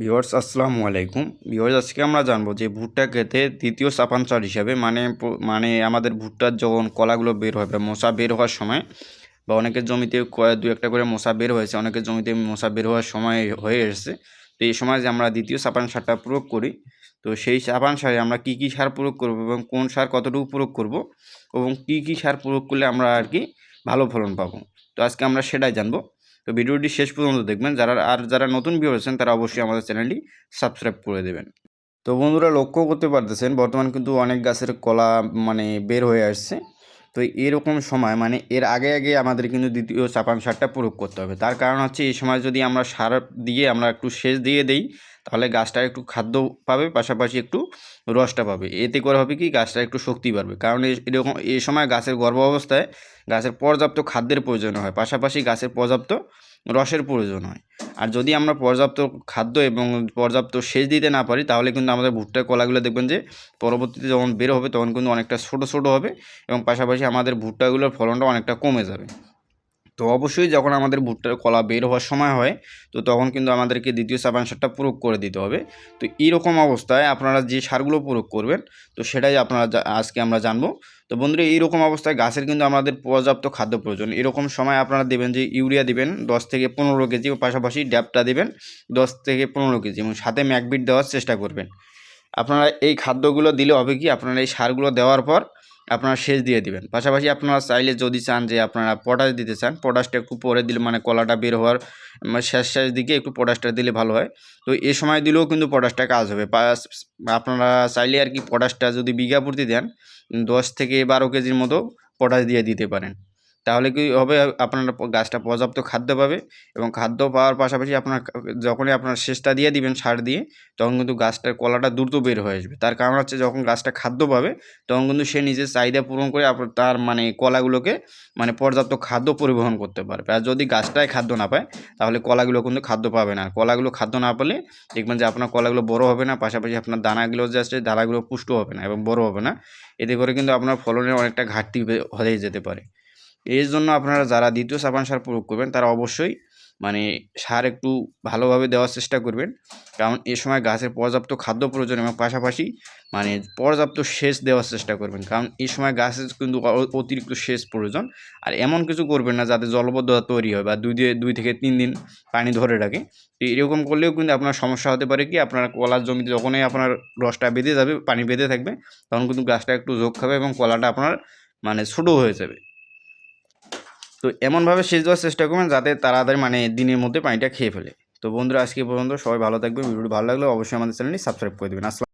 Viewers আসসালামু আলাইকুম। Viewers আজকে আমরা জানব যে ভুট্টা খেতে দ্বিতীয় চাপানচার হিসাবে মানে মানে আমাদের ভুট্টার যখন কলাগুলো বের হয় বা মশা বের হওয়ার সময় বা অনেকের জমিতে দু একটা করে মশা বের হয়েছে, অনেকের জমিতে মশা বের হওয়ার সময় হয়ে এসেছে। তো এই সময় যে আমরা দ্বিতীয় চাপান সারটা প্রয়োগ করি, তো সেই চাপান সারে আমরা কী কী সার প্রয়োগ করব এবং কোন সার কতটুকু প্রয়োগ করব এবং কী কী সার প্রয়োগ করলে আমরা আর কি ভালো ফলন পাবো। তো আজকে আমরা সেটাই জানব। তো ভিডিওটি শেষ পর্যন্ত দেখবেন। যারা, আর যারা নতুন ভিউ আছেন, তারা অবশ্যই আমাদের চ্যানেলটি সাবস্ক্রাইব করে দেবেন। তো বন্ধুরা, লক্ষ্য করতে পারতেছেন, বর্তমান কিন্তু অনেক গাছের কলা মানে বের হয়ে আসছে। তো এরকম সময় মানে এর আগে আগে আমাদের কিন্তু দ্বিতীয় চাপান সারটা প্রয়োগ করতে হবে। তার কারণ হচ্ছে এই সময় যদি আমরা সার দিয়ে আমরা একটু সেচ দিয়ে দেই, তাহলে গাছটা একটু খাদ্য পাবে, পাশাপাশি একটু রসটা পাবে। এতে করে হবে কি, গাছটা একটু শক্তি বাড়বে। কারণ এরকম, এ সময় গাছের গর্ভ অবস্থায় গাছের পর্যাপ্ত খাদ্যের প্রয়োজন হয়, পাশাপাশি গাছের পর্যাপ্ত রসের প্রয়োজন হয়। আর যদি আমরা পর্যাপ্ত খাদ্য এবং পর্যাপ্ত সেচ দিতে না পারি, তাহলে কিন্তু আমাদের ভুট্টার কলাগুলো দেখবেন যে পরবর্তীতে যখন বের হবে, তখন কিন্তু অনেকটা ছোটো ছোটো হবে এবং পাশাপাশি আমাদের ভুট্টাগুলোর ফলনটা অনেকটা কমে যাবে। তো অবশ্যই যখন আমাদের ভুট্টার কলা বের হওয়ার সময় হয়, তো তখন কিন্তু আমাদেরকে দ্বিতীয় সাবান সারটা প্রয়োগ করে দিতে হবে। তো এইরকম অবস্থায় আপনারা যে সারগুলো প্রয়োগ করবেন, তো সেটাই আপনারা আজকে আমরা জানব। তো বন্ধুরা, এইরকম অবস্থায় গাছের কিন্তু আমাদের পর্যাপ্ত খাদ্য প্রয়োজন। এরকম সময় আপনারা দেবেন যে ইউরিয়া দিবেন, দশ থেকে পনেরো কেজি পাশাপাশি ড্যাপটা দেবেন, দশ থেকে পনেরো কেজি এবং সাথে ম্যাকবিট দেওয়ার চেষ্টা করবেন। আপনারা এই খাদ্যগুলো দিলে হবে কি, আপনারা এই সারগুলো দেওয়ার পর আপনারা সেচ দিয়ে দিবেন। পাশাপাশি আপনারা চাইলে যদি চান যে আপনারা পটাশ দিতে চান পটাশটা একটু পরে দিলে মানে কলাটা বের হওয়ার মানে শেষ শেষ দিকে একটু পটাশটা দিলে ভালো হয়। তো এ সময় দিলেও কিন্তু পটাশটা কাজ হবে। আপনারা চাইলে আর কি পটাশটা যদি বিঘা প্রতি দেন, দশ থেকে বারো কেজির মতো পটাশ দিয়ে দিতে পারেন। তাহলে কি হবে? আপনার গাছটা পর্যাপ্ত খাদ্য পাবে এবং খাদ্য পাওয়ার পাশাপাশি আপনার যখনই আপনার শেষটা দিয়ে দিবেন সার দিয়ে, তখন কিন্তু গাছটার কলাটা দ্রুত বের হয়ে আসবে। তার কারণ হচ্ছে যখন গাছটা খাদ্য পাবে, তখন কিন্তু সে নিজের চাহিদা পূরণ করে আপনার তার মানে কলাগুলোকে মানে পর্যাপ্ত খাদ্য পরিবহন করতে পারবে। আর যদি গাছটাই খাদ্য না পায়, তাহলে কলাগুলো কিন্তু খাদ্য পাবে না। কলাগুলো খাদ্য না পেলে দেখবেন যে আপনার কলাগুলো বড় হবে না, পাশাপাশি আপনার দানাগুলো যে আছে দানাগুলো পুষ্ট হবে না এবং বড় হবে না। এতে করে কিন্তু আপনার ফলনের অনেকটা ঘাটতি হয়ে যেতে পারে। এর জন্য আপনারা যারা দ্বিতীয় সাবান সার প্রয়োগ করবেন, তারা অবশ্যই মানে সার একটু ভালোভাবে দেওয়ার চেষ্টা করবেন। কারণ এ সময় গাছের পর্যাপ্ত খাদ্য প্রয়োজন এবং পাশাপাশি মানে পর্যাপ্ত সেচ দেওয়ার চেষ্টা করবেন। কারণ এই সময় গাছের কিন্তু অতিরিক্ত সেচ প্রয়োজন। আর এমন কিছু করবেন না যাতে জলবদ্ধতা তৈরি হয় বা দুই দিয়ে, দুই থেকে তিন দিন পানি ধরে রাখে। তো এরকম করলেও কিন্তু আপনার সমস্যা হতে পারে কি, আপনার কলার জমিতে যখনই আপনার রসটা বেঁধে যাবে, পানি বেঁধে থাকবে, তখন কিন্তু গাছটা একটু যোগ খাবে এবং কলাটা আপনার মানে ছোটো হয়ে যাবে। তো এমনভাবে সেচ দেওয়ার চেষ্টা করবেন যাতে তাড়াতাড়ি মানে দিনের মধ্যে পানিটা খেয়ে ফেলে। তো বন্ধুরা, আজকে পর্যন্ত সবাই ভালো থাকবে ভিডিওটি ভালো লাগলে অবশ্যই আমাদের চ্যানেলটি সাবস্ক্রাইব করে দেবেন। আসসালাম